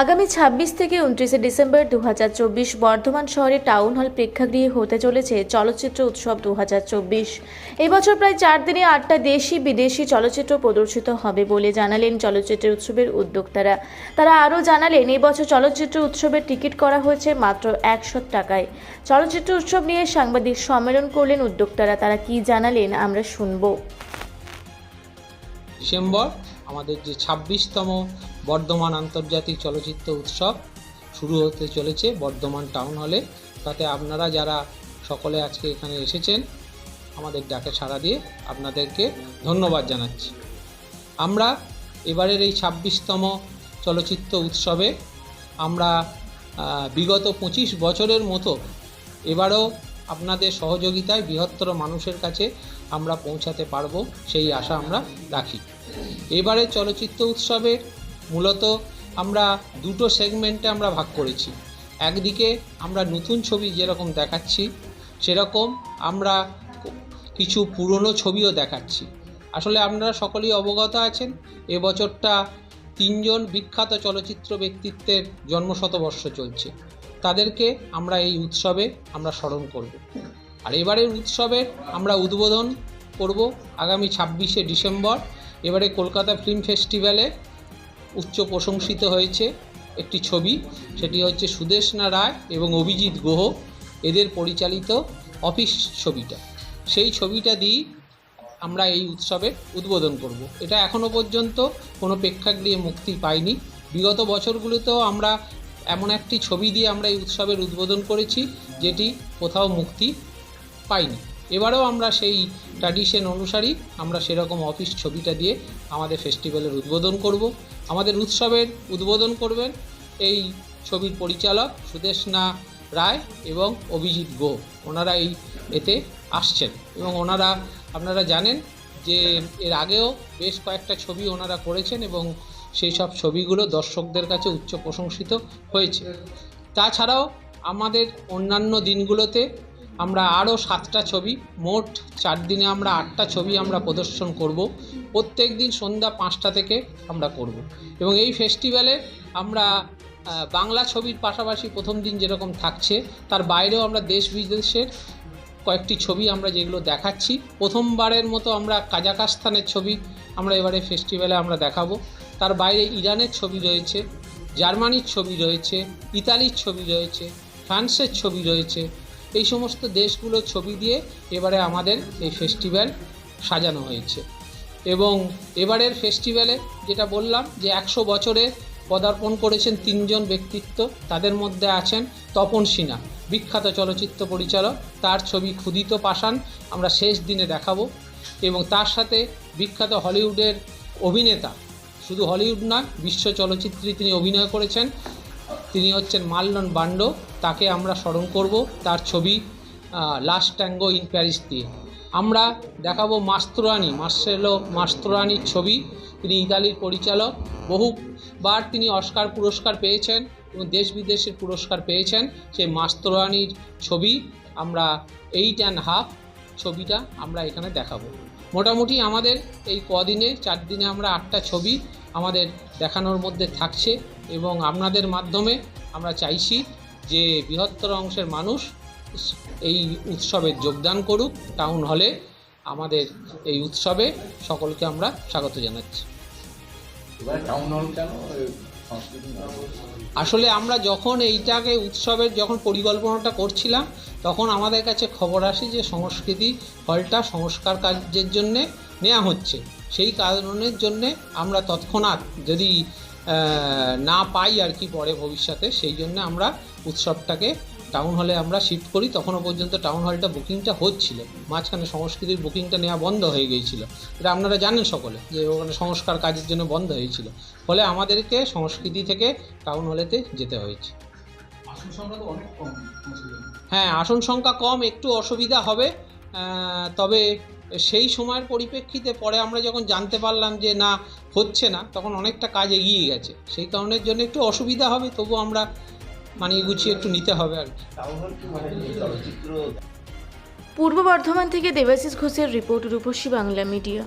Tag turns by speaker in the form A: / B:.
A: আগামী ছাব্বিশ থেকে উনত্রিশে ডিসেম্বর দু হাজার চব্বিশ বর্ধমান শহরে টাউন হল প্রেক্ষাগৃহে হতে চলেছে চলচ্চিত্র উৎসব দু এবছর প্রায় চার দিনে আটটা দেশি বিদেশি চলচ্চিত্র প্রদর্শিত হবে বলে জানালেন চলচ্চিত্র উৎসবের উদ্যোক্তারা। তারা আরও জানালেন, এবছর চলচ্চিত্র উৎসবের টিকিট করা হয়েছে মাত্র একশো টাকায়। চলচ্চিত্র উৎসব নিয়ে সাংবাদিক সম্মেলন করলেন উদ্যোক্তারা। তারা কি জানালেন, আমরা শুনব।
B: ডিসেম্বর আমাদের যে ছাব্বিশতম বর্ধমান আন্তর্জাতিক চলচ্চিত্র উৎসব শুরু হতে চলেছে বর্ধমান টাউন হলে। তাতে আপনারা যারা সকলে আজকে এখানে এসেছেন, আমাদের ডাকে সাড়া দিয়ে আপনাদেরকে ধন্যবাদ জানাচ্ছি। আমরা এবারের এই ছাব্বিশতম চলচ্চিত্র উৎসবে আমরা বিগত পঁচিশ বছরের মতো এবারও আপনাদের সহযোগিতায় বৃহত্তর মানুষের কাছে আমরা পৌঁছাতে পারব, সেই আশা আমরা রাখি। এবারে চলচ্চিত্র উৎসবের মূলত আমরা দুটো সেগমেন্টে আমরা ভাগ করেছি। একদিকে আমরা নতুন ছবি যেরকম দেখাচ্ছি, সেরকম আমরা কিছু পুরনো ছবিও দেখাচ্ছি। আসলে আপনারা সকলেই অবগত আছেন এবছরটা তিনজন বিখ্যাত চলচ্চিত্র ব্যক্তিত্বের জন্মশতবর্ষ চলছে। তাদেরকে আমরা এই উৎসবে আমরা স্মরণ করব। আর এবারের উৎসবের আমরা উদ্বোধন করব আগামী ছাব্বিশে ডিসেম্বর। এবারে কলকাতা ফিল্ম ফেস্টিভ্যালে উচ্চ প্রশংসিত হয়েছে একটি ছবি, সেটি হচ্ছে সুদেশনা রায় এবং অভিজিৎ গুহ, এদের পরিচালিত অফিস ছবিটা। সেই ছবিটা দিয়েই আমরা এই উৎসবে উদ্বোধন করব। এটা এখনও পর্যন্ত কোনো প্রেক্ষাগৃহে মুক্তি পায়নি বিগত বছরগুলোতেও আমরা এমন একটি ছবি দিয়ে আমরা এই উৎসবের উদ্বোধন করেছি, যেটি কোথাও মুক্তি পাইনি। এবারেও আমরা সেই ট্র্যাডিশন অনুসারী আমরা সেরকম অফিস ছবিটা দিয়ে আমাদের ফেস্টিভ্যালের উদ্বোধন করব। আমাদের উৎসবের উদ্বোধন করবেন এই ছবির পরিচালক সুদেশনা রায় এবং অভিজিৎ গো। ওনারা এই এতে আসছেন এবং ওনারা, আপনারা জানেন যে এর আগেও বেশ কয়েকটা ছবি ওনারা করেছেন এবং সেই সব ছবিগুলো দর্শকদের কাছে উচ্চ প্রশংসিত হয়েছে। তাছাড়াও আমাদের অন্যান্য দিনগুলোতে আমরা আরও সাতটা ছবি, মোট চার দিনে আমরা আটটা ছবি আমরা প্রদর্শন করব। প্রত্যেক দিন সন্ধ্যা পাঁচটা থেকে আমরা করব। এবং এই ফেস্টিভ্যালে আমরা বাংলা ছবির পাশাপাশি প্রথম দিন যেরকম থাকছে, তার বাইরেও আমরা দেশ বিদেশের কয়েকটি ছবি আমরা যেগুলো দেখাচ্ছি। প্রথমবারের মতো আমরা কাজাকাস্তানের ছবি আমরা এবারে ফেস্টিভ্যালে আমরা দেখাবো। তার বাইরে ইরানের ছবি রয়েছে, জার্মানির ছবি রয়েছে, ইতালির ছবি রয়েছে, ফ্রান্সের ছবি রয়েছে। এই সমস্ত দেশগুলোর ছবি দিয়ে এবারে আমাদের এই ফেস্টিভ্যাল সাজানো হয়েছে। এবং এবারের ফেস্টিভ্যালে যেটা বললাম যে একশো বছরে পদার্পণ করেছেন তিনজন ব্যক্তিত্ব, তাদের মধ্যে আছেন তপন সিনহা, বিখ্যাত চলচ্চিত্র পরিচালক। তার ছবি ক্ষুদিত পাষাণ আমরা শেষ দিনে দেখাবো। এবং তার সাথে বিখ্যাত হলিউডের অভিনেতা শুধু হলিউড না বিশ্ব চলচ্চিত্রে তিনি অভিনয় করেছেন। তিনি হচ্ছেন মাল্লন বান্ডো, তাকে আমরা স্মরণ করব তার ছবি লাস্ট ট্যাঙ্গো ইন প্যারিস দিয়ে। আমরা দেখাবো মাস্ত্রানি, মার্সেলো মাস্ত্রানির ছবি। তিনি ইতালির পরিচালক, বহুবার তিনি অস্কার পুরস্কার পেয়েছেন এবং দেশ বিদেশের পুরস্কার পেয়েছেন। সেই মাস্ত্রানির ছবি, আমরা এইট অ্যান্ড হাফ ছবিটা আমরা এখানে দেখাবো। মোটামুটি আমাদের এই কদিনে, চার দিনে আমরা আটটা ছবি আমাদের দেখানোর মধ্যে থাকছে এবং আপনাদের মাধ্যমে আমরা চাইছি যে বৃহত্তর অংশের মানুষ এই উৎসবে যোগদান করুক টাউন হলে আমাদের এই উৎসবে সকলকে আমরা স্বাগত জানাচ্ছি
C: টাউন হল কেন?
B: আসলে আমরা যখন এইটাকে উৎসবের যখন পরিকল্পনাটা করছিলাম, তখন আমাদের কাছে খবর আসে যে সংস্কৃতি হলটা সংস্কার কাজের জন্যে নেওয়া হচ্ছে। সেই কারণের জন্যে আমরা তৎক্ষণাৎ যদি না পাই আর কি পরে ভবিষ্যতে, সেই জন্য আমরা উৎসবটাকে টাউন হলে আমরা শিফট করি তখনও পর্যন্ত টাউন হলটা বুকিংটা হচ্ছিল। মাঝখানে সংস্কৃতির বুকিংটা নেওয়া বন্ধ হয়ে গিয়েছিল। এটা আপনারা জানেন সকলে যে ওখানে সংস্কার কাজের জন্য বন্ধ হয়েছিল। ফলে আমাদেরকে সংস্কৃতি থেকে টাউন হলেতে যেতে হয়েছে। হ্যাঁ আসন সংখ্যা কম একটু অসুবিধা হবে। তবে সেই সময়ের পরিপ্রেক্ষিতে পরে আমরা যখন জানতে পারলাম যে না হচ্ছে না তখন অনেকটা কাজ এগিয়ে গেছে। সেই কারণের জন্য একটু অসুবিধা হবে তবু আমরা মানিয়ে গুছিয়ে একটু নিতে হবে আর কি।
C: মানে
A: পূর্ব বর্ধমান থেকে দেবাশিস ঘোষের রিপোর্ট রূপসী বাংলা মিডিয়া।